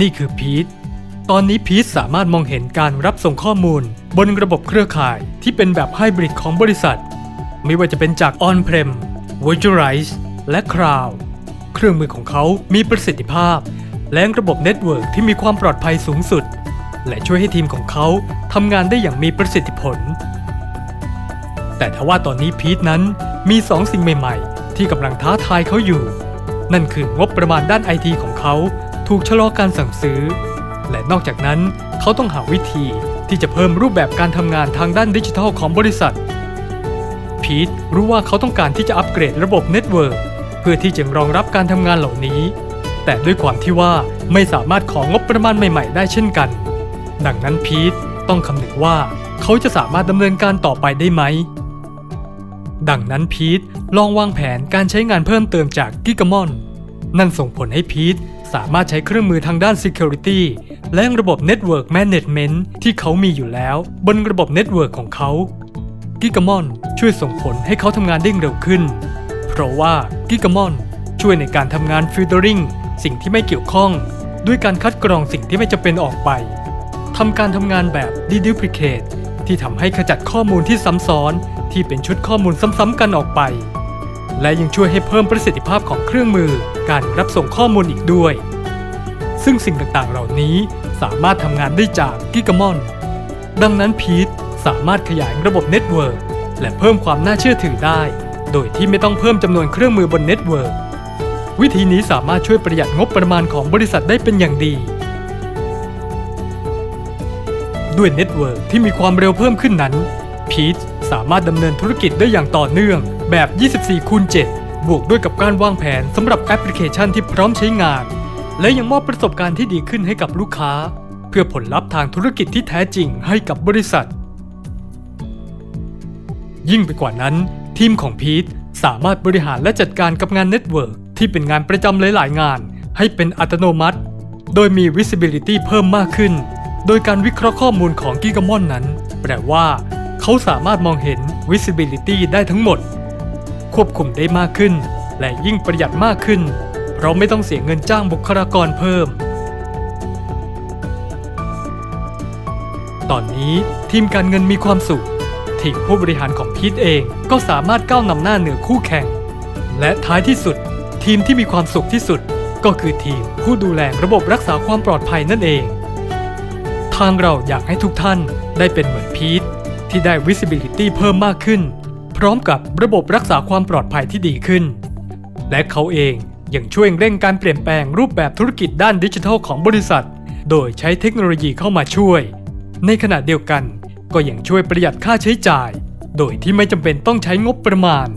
นี่คือพีทตอนนี้พีทสามารถมองเห็นการรับส่งข้อมูล บนระบบเครือข่ายที่เป็นแบบไฮบริดของบริษัท ไม่ว่าจะเป็นจาก On-Prem Virtualize และ Cloud เครื่องมือของเขามีประสิทธิภาพ และระบบเน็ตเวิร์กที่มีความปลอดภัยสูงสุด และช่วยให้ทีมของเขาทำงานได้อย่างมีประสิทธิผล แต่ทว่าตอนนี้พีทนั้นมีสองสิ่งใหม่ ๆ ที่กำลังท้าทายเขาอยู่ นั่นคืองบประมาณด้านไอทีของเขา ถูกชะลอการสั่งซื้อ และนอกจากนั้นเขาต้องหาวิธีที่จะเพิ่มรูปแบบการทำงานทางด้านดิจิทัลของบริษัท พีทรู้ว่าเขาต้องการที่จะอัปเกรดระบบเน็ตเวิร์กเพื่อที่จะรองรับการทำงานเหล่านี้ แต่ด้วยความที่ว่าไม่สามารถของบประมาณใหม่ ๆ ได้เช่นกัน ดังนั้นพีทต้องคำนึงว่าเขาจะสามารถดำเนินการต่อไปได้ไหม ดังนั้นพีทลองวางแผนการใช้งานเพิ่มเติมจากกิกามอน นั่นส่งผลให้พีทสามารถใช้เครื่องมือทางด้าน Security และระบบ Network Management ที่เขามีอยู่แล้ว บนระบบ Network ของเขากิกามอนช่วยส่งผลให้เขาทำงานได้เร็วขึ้น เพราะว่ากิกามอนช่วยในการทำงานฟิลเตอริงสิ่งที่ไม่เกี่ยวข้อง ด้วยการคัดกรองสิ่งที่ไม่จำเป็นออกไปทำการทำงานแบบ deduplicate ที่ทำให้ขจัดข้อมูลที่ซ้ำซ้อนที่เป็นชุดข้อมูลซ้ำๆกันออกไป และยังช่วยให้เพิ่มประสิทธิภาพของเครื่องมือการรับส่งข้อมูลอีกด้วย ซึ่งสิ่งต่างๆเหล่านี้สามารถทำงานได้จากกิกามอน ดังนั้นพีทสามารถขยายระบบเน็ตเวิร์กและเพิ่มความน่าเชื่อถือได้ โดยที่ไม่ต้องเพิ่มจำนวนเครื่องมือบนเน็ตเวิร์กวิธีนี้สามารถช่วยประหยัดงบประมาณของบริษัทได้เป็นอย่างดี ด้วยเน็ตเวิร์กที่มีความเร็วเพิ่มขึ้นนั้นพีทสามารถดำเนินธุรกิจได้อย่างต่อเนื่อง แบบ 24คูณ7บวกด้วยกับการวางแผนสำหรับแอปพลิเคชันที่พร้อมใช้งาน และยังมอบประสบการณ์ที่ดีขึ้นให้กับลูกค้า เพื่อผลลัพธ์ทางธุรกิจที่แท้จริงให้กับบริษัท ยิ่งไปกว่านั้น ทีมของพีทสามารถบริหารและจัดการกับงานเน็ตเวิร์กที่เป็นงานประจำหลาย ๆ งาน ให้เป็นอัตโนมัติ โดยมี visibility เพิ่มมากขึ้น โดยการวิเคราะห์ข้อมูลของกิกามอนนั้น แปลว่า เขาสามารถมองเห็น visibility ได้ทั้งหมด ควบคุมได้มากขึ้น และยิ่งประหยัดมากขึ้น เพราะไม่ต้องเสียเงินจ้างบุคลากรเพิ่ม ตอนนี้ทีมการเงินมีความสุข ทีมผู้บริหารของพีทเองก็สามารถก้าวนำหน้าเหนือคู่แข่ง และท้ายที่สุด ทีมที่มีความสุขที่สุด ก็คือทีมผู้ดูแลระบบรักษาความปลอดภัยนั่นเอง ทางเราอยากให้ทุกท่านได้เป็นเหมือนพีทที่ได้ visibility เพิ่มมากขึ้น พร้อมกับระบบรักษาความปลอดภัยที่ดีขึ้น และเขาเองยังช่วยเร่งการเปลี่ยนแปลงรูปแบบธุรกิจด้านดิจิทัลของบริษัท โดยใช้เทคโนโลยีเข้ามาช่วย ในขณะเดียวกันก็ยังช่วยประหยัดค่าใช้จ่าย โดยที่ไม่จำเป็นต้องใช้งบประมาณ